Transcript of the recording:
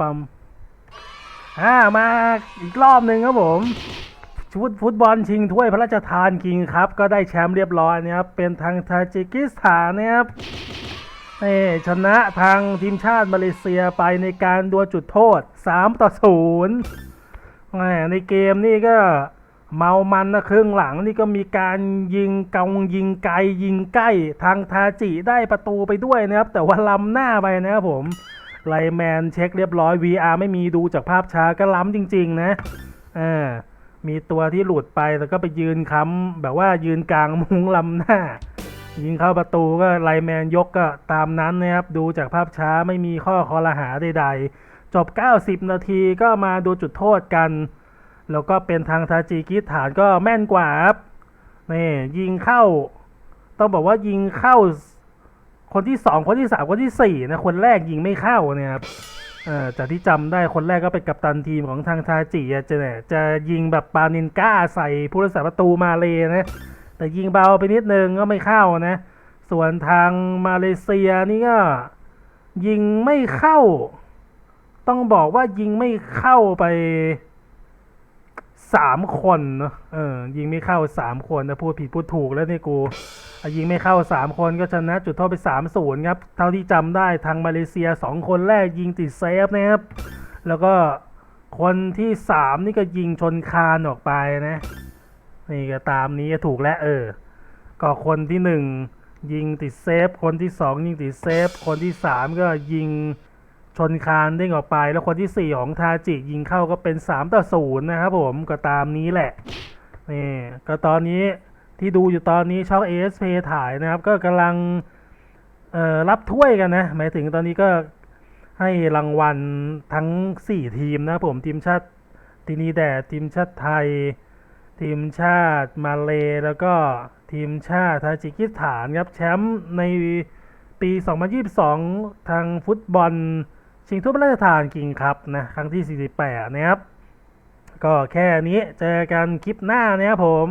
ปั๊มอ่ามาอีกรอบหนึ่งครับผมชุดฟุตบอลชิงถ้วยพระราชทานคิงครับ ก็ได้แชมป์เรียบร้อยนะครับเป็นทางทาจิกิสถานนะครับนี่ชนะทางทีมชาติมาเลเซียไปในการดวลจุดโทษ 3 ต่อ0ในเกมนี่ก็เมามันนะครึ่งหลังนี่ก็มีการยิงกองยิงไกลยิงใกล้ ทางทาจิได้ประตูไปด้วยนะครับ แต่ว่าล้ำหน้าไปนะครับผม ไลแมนเช็คเรียบร้อย VR ไม่มีดูจากภาพช้าก็ล้ำจริง ๆ นะอ่ามีตัวที่หลุดไปแล้วก็ไปยืนค้ำแบบว่ายืนกลางมุ้งลำหน้า ยิงเข้าประตูก็ไลแมนยกก็ตามนั้นนะครับ ดูจากภาพช้าไม่มีข้อคอรหาใดๆ จบ 90 นาทีก็มาดูจุดโทษกัน แล้วก็เป็นทางทาจิกิสถานก็แม่นกว่าครับนี่ยิงเข้า ต้องบอกว่ายิงเข้า คนที่สองคนที่สามคนที่สี่นะคนแรกยิงไม่เข้าเนี่ยครับจากที่จำได้คนแรกก็เป็นกัปตันทีมของทางทาจิอะจะเนี่ยจะยิงแบบปานินก้าใส่ผู้รักษาประตูมาเลยนะ แต่ยิงเบาไปนิดนึงก็ไม่เข้านะ ส่วนทางมาเลเซียนี่ก็ยิงไม่เข้า ต้องบอกว่ายิงไม่เข้าไปสามคนเนอะเออยิงไม่เข้าสามคนนะพูดผิดพูดถูกแล้วนี่กู ยิงไม่เข้า 3 คนก็ชนะจุดโทษไป 3 0 ครับ เท่าที่จำได้ทางมาเลเซีย 2 คนแรกยิงติดเซฟนะครับ แล้วก็คนที่ 3 นี่ก็ยิงชนคานออกไปนะ นี่ก็ตามนี้ถูกแล้วเออ ก็คนที่ 1 ยิงติดเซฟ คนที่ 2 ยิงติดเซฟ คนที่ 3 ก็ยิงชนคานเด้งออกไป แล้วคนที่ 4 ของทาจิยิงเข้าก็เป็น 3 ต่อ 0 นะครับผมก็ตามนี้แหละนี่ก็ตอนนี้ ที่ดูอยู่ตอนนี้ช่อง ASP ถ่ายนะครับ ก็กำลังรับถ้วยกันนะ หมายถึงตอนนี้ก็ให้รางวัลทั้ง 4 ทีมนะผมทีมชาติตินีแดดทีมชาติไทย ทีมชาติมาเลแล้วก็ทีมชาติทาจิกิสถานครับแชมป์ในปี 2022 ทางฟุตบอล ชิงถ้วยพระราชทานกิงครับนะครั้งที่ 48 นะครับ ก็แค่นี้เจอกันคลิปหน้านะครับผม